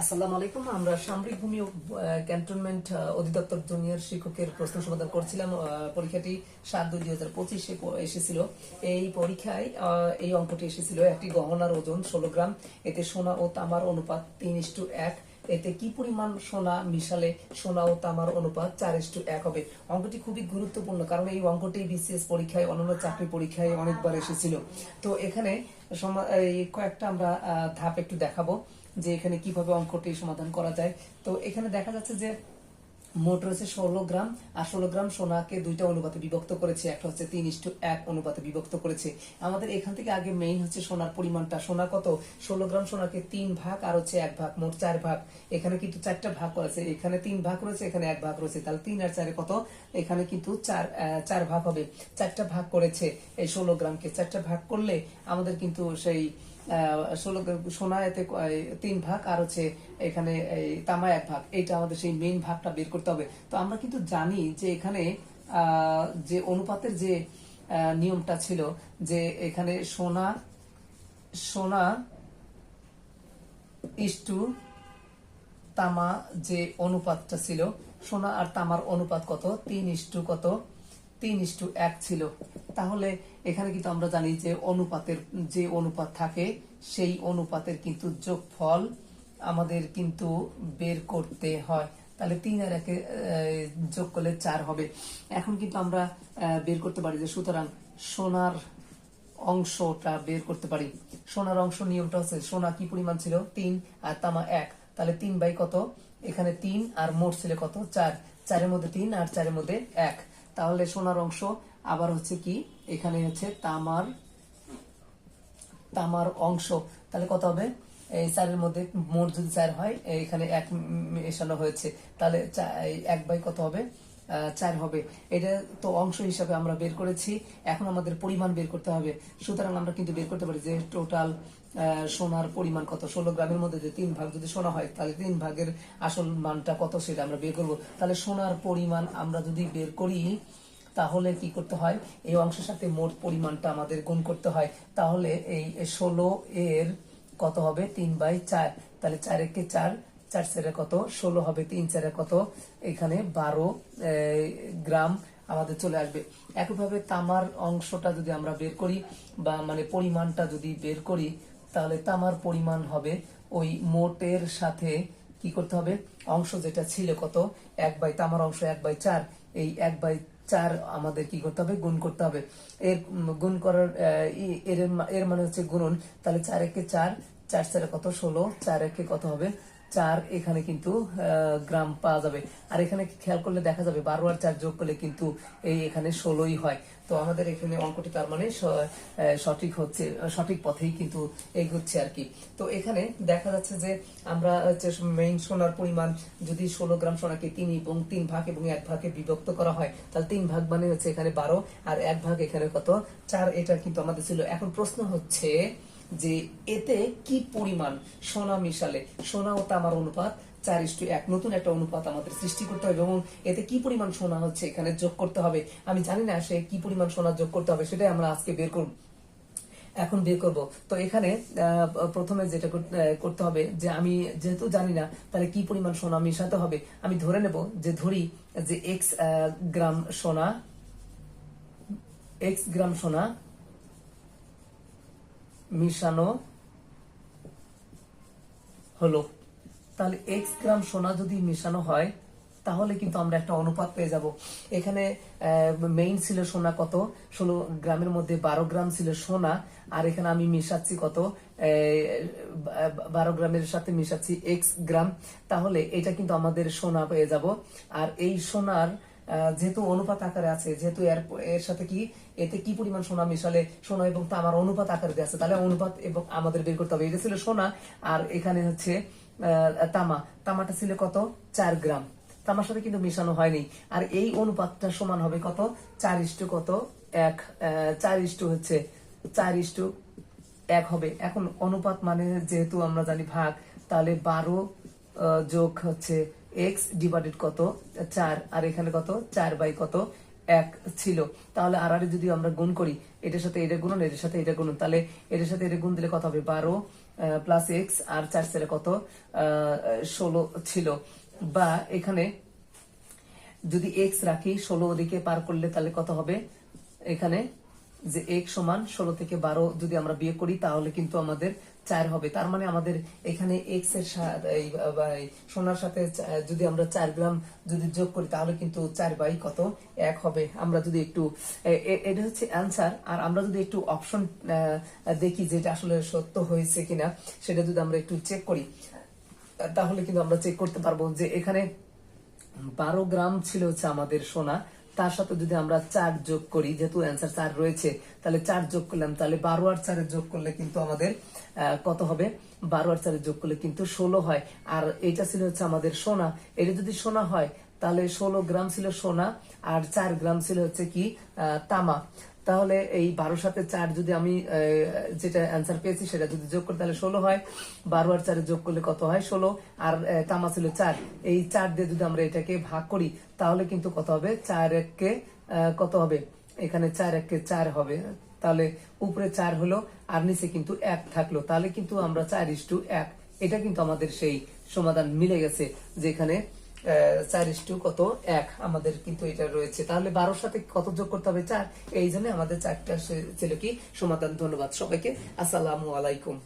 আসসালামু আলাইকুম। আমরা সামরিক ভূমি ক্যান্টনমেন্ট অধিদপ্তর জুনিয়র শিক্ষকের প্রশ্ন সমাধান করছিলাম। পরীক্ষাটি সাত দুই দুই হাজার পঁচিশে এসেছিল। এই পরীক্ষায় এই অঙ্কটি এসেছিল একটি গহনার ওজন ষোলো গ্রাম। এতে সোনা ও তামার অনুপাত তিন ইস্টু এক। এতে কি পরিমাণ সোনা মিশালে সোনা ও তামার অনুপাত চার এক হবে? অঙ্কটি খুবই গুরুত্বপূর্ণ, কারণ এই অঙ্কটি বিসিএস পরীক্ষায়, অন্যান্য চাকরি পরীক্ষায় অনেকবার এসেছিল। তো এখানে কয়েকটা আমরা ধাপ একটু দেখাবো যে এখানে কীভাবে অঙ্কটি সমাধান করা যায়। তো এখানে দেখা যাচ্ছে যে মোট রয়েছে ষোলো গ্রাম, আর ষোলো গ্রাম সোনাকে দুইটা অনুপাতে বিভক্ত করেছে, একটা হচ্ছে তিন ইস্টু এক অনুপাতে বিভক্ত করেছে। আমাদের এখান থেকে আগে মেইন হচ্ছে সোনার পরিমাণটা। সোনা কত? ষোলো গ্রাম সোনাকে তিন ভাগ, আর হচ্ছে এক ভাগ, মোট চার ভাগ। এখানে কিন্তু চারটা ভাগ করেছে। এখানে তিন ভাগ রয়েছে, এখানে এক ভাগ রয়েছে। তাহলে তিন আর চারে কত? এখানে কিন্তু চার চার ভাগ হবে। চারটা ভাগ করেছে এই ষোলো গ্রামকে। চারটা ভাগ করলে আমাদের কিন্তু সেই ষোলো সোনা এতে তিন ভাগ, আর হচ্ছে এখানে এই তামা এক ভাগ। এটা আমাদের সেই মেইন ভাগটা বের করতে হবে। তো আমরা কিন্তু জানি যে এখানে যে অনুপাতের যে নিয়মটা ছিল যে এখানে সোনা সোনা ইস্টু তামা যে অনুপাতটা ছিল, সোনা আর তামার অনুপাত কত? তিন ইস্টু কত? তিন ইস্টু এক ছিল। তাহলে এখানে কিন্তু আমরা জানি যে অনুপাতের, যে অনুপাত থাকে, সেই অনুপাতের কিন্তু যোগফল আমাদের কিন্তু বের করতে হয়। তাহলে তিন আর একে যোগ করলে চার হবে। এখন কিন্তু আমরা বের করতে পারি যে সুতরাং সোনার অংশটা বের করতে পারি। সোনার অংশ নিয়মটা হচ্ছে সোনা কি পরিমাণ ছিল? তিন আর তামা এক। তাহলে তিন বাই কত? এখানে তিন আর মোট ছিল কত? চার। চারের মধ্যে তিন আর চারের মধ্যে এক। তাহলে সোনার অংশ আবার হচ্ছে কি? এখানে হচ্ছে তামার তামার অংশ। তাহলে কত হবে? এই চারের মধ্যে মোট যদি চার হয়, এখানে এক মেশানো হয়েছে। তাহলে এক বাই কত হবে? চার হবে। এটা তো অংশ হিসাবে আমরা বের করেছি। এখন আমাদের পরিমাণ বের করতে হবে। সুতরাং আমরা কিন্তু বের করতে পারি যে টোটাল সোনার পরিমাণ কত? ষোলো গ্রামের মধ্যে যে তিন ভাগ যদি সোনা হয়, তাহলে তিন ভাগের আসল মানটা কত সেটা আমরা বের করব। তাহলে সোনার পরিমাণ আমরা যদি বের করি তাহলে কি করতে হয়? এই অংশের সাথে মোট পরিমাণটা আমাদের গুণ করতে হয়। তাহলে এই ষোলো এর কত হবে? তিন বাই চার। তাহলে চার একে চার চার চারে কত? ষোলো হবে তিন চারে কত? এখানে বারো গ্রাম আমাদের চলে আসবে। একইভাবে তামার অংশটা যদি আমরা বের করি বা মানে পরিমাণটা যদি বের করি, তাহলে তামার পরিমাণ হবে ওই মোটের সাথে কি করতে হবে? অংশ যেটা ছিল কত? এক বাই তামার অংশ এক বাই চার। এই এক বাই চার আমাদের কি করতে হবে? গুণ করতে হবে। এর গুণ করার এর এর মানে হচ্ছে গুণন। তাহলে চার একে চার চার চারে কত? ষোলো। চার একে কত হবে? চার এখানে কিন্তু গ্রাম পাওয়া যাবে। আর এখানে খেয়াল করলে দেখা যাবে, বারো আর চার যোগ করলে কিন্তু এই এখানে ষোলোই হয়। তো আমাদের এখানে অঙ্কটি তার মানে সঠিক হচ্ছে, সঠিক পথেই কিন্তু এগোচ্ছে আর কি। তো এখানে দেখা যাচ্ছে যে আমরা হচ্ছে মেইন সোনার পরিমাণ যদি ষোলো গ্রাম সোনাকে তিন এবং তিন ভাগ এবং এক ভাগে বিভক্ত করা হয়, তাহলে তিন ভাগ মানে হচ্ছে এখানে বারো, আর এক ভাগ এখানে কত? চার, এটা কিন্তু আমাদের ছিল। এখন প্রশ্ন হচ্ছে যে এতে কি পরিমাণ সোনা মিশালে? সোনা ও তামার অনুপাত, চার ইস্টু এক। নতুন একটা অনুপাত আমাদের সৃষ্টি করতে হবে এবং এতে কি পরিমাণ সোনা হচ্ছে এখানে যোগ করতে হবে? আমি জানি না সে কি পরিমাণ সোনা যোগ করতে হবে সেটাই আমরা আজকে বের করব। এখন বের করব। তো এখানে প্রথমে যেটা করতে হবে যে আমি যেহেতু জানি না তাহলে কি পরিমাণ সোনা মিশাতে হবে, আমি ধরে নেব যে ধরি যে এক্স গ্রাম সোনা এক্স গ্রাম সোনা মিশানো হলো। তাহলে এক্স গ্রাম সোনা যদি মিশানো হয়, তাহলে কিন্তু আমরা একটা অনুপাত পেয়ে যাব। এখানে মেইন ছিল সোনা কত? ষোলো গ্রামের মধ্যে বারো গ্রাম ছিল সোনা, আর এখানে আমি মিশাচ্ছি কত? বারো গ্রামের সাথে মিশাচ্ছি এক্স গ্রাম। তাহলে এটা কিন্তু আমাদের সোনা পেয়ে যাব। আর এই সোনার যেহেতু অনুপাত আকারে আছে, যেহেতু এর এর সাথে কি, এতে কি পরিমাণ সোনা মিশালে, সোনা এবং তামার অনুপাত আকারে আছে, তাহলে অনুপাত এবং আমাদের বের করতে হবে। এটা ছিল সোনা, আর এখানে হচ্ছে তামা। তামাটা ছিল কত? চার গ্রাম। তামার সাথে কিন্তু মিশানো হয়নি। আর এই অনুপাতটা সমান হবে কত? চার ইস্টু কত? এক। চার ইস্টু হচ্ছে, চার ইস্টু এক হবে। এখন অনুপাত মানে যেহেতু আমরা জানি ভাগ, তাহলে বারো যোগ হচ্ছে এক্স ডিভাইডেড কত? চার। আর এখানে কত? চার বাই কত? এক ছিল। তাহলে আর যদি আমরা গুণ করি, এটার সাথে এটা গুণন, এটার সাথে এটা গুণন, তাহলে এটার সাথে এটা গুণ দিলে কত হবে? বারো প্লাস এক্স আর চার ছেলে কত? ষোলো ছিল। বা এখানে যদি এক্স রাখি, ষোলো ওদিকে পার করলে তাহলে কত হবে? এখানে যে এক সমান ষোলো থেকে বারো যদি আমরা বিয়ে করি, তাহলে কিন্তু আমাদের চার হবে। তার মানে আমাদের এখানে এক্সের সোনার সাথে যদি আমরা চার গ্রাম যদি যোগ করি, তাহলে কিন্তু চার বাই কত? এক হবে। আমরা যদি একটু এটা হচ্ছে অ্যান্সার আর আমরা যদি একটু অপশন দেখি যে এটা আসলে সত্য হয়েছে কিনা, সেটা যদি আমরা একটু চেক করি, তাহলে কিন্তু আমরা চেক করতে পারব যে এখানে বারো গ্রাম ছিল হচ্ছে আমাদের সোনা। তার সাথে যদি আমরা চার যোগ করি, যেহেতু অ্যান্সার চার রয়েছে, তাহলে চার যোগ করলাম, তাহলে বারো আর চারে যোগ করলে কিন্তু আমাদের কত হবে? বারো আর চারে যোগ করলে কিন্তু ষোলো হয়। আর এটা ছিল হচ্ছে আমাদের সোনা। এটা যদি সোনা হয়, তাহলে ষোলো গ্রাম ছিল সোনা, আর চার গ্রাম ছিল হচ্ছে কি তামা। তাহলে এই বারো সাথে চার যদি আমি যেটা অ্যান্সার পেয়েছি সেটা যদি যোগ করি তাহলে ষোলো হয়। বারো আর চারে যোগ করলে কত হয়? ষোলো। আর তামা ছিল চার। এই চার দিয়ে যদি আমরা এটাকে ভাগ করি, তাহলে কিন্তু কত হবে? চার এককে কত হবে? এখানে চার এককে চার হবে। তাহলে উপরে চার হলো, আর নিচে কিন্তু এক থাকল। তাহলে কিন্তু আমরা চার ইস্টু এক। এটা কিন্তু আমাদের সেই সমাধান মিলে গেছে, যেখানে চার ইস্টু কত? এক। আমাদের কিন্তু এটা রয়েছে। তাহলে বারোর সাথে কত যোগ করতে হবে? চার। এই জন্য আমাদের চারটা ছিল কি? সমাধান। ধন্যবাদ সবাইকে। আসসালামু আলাইকুম।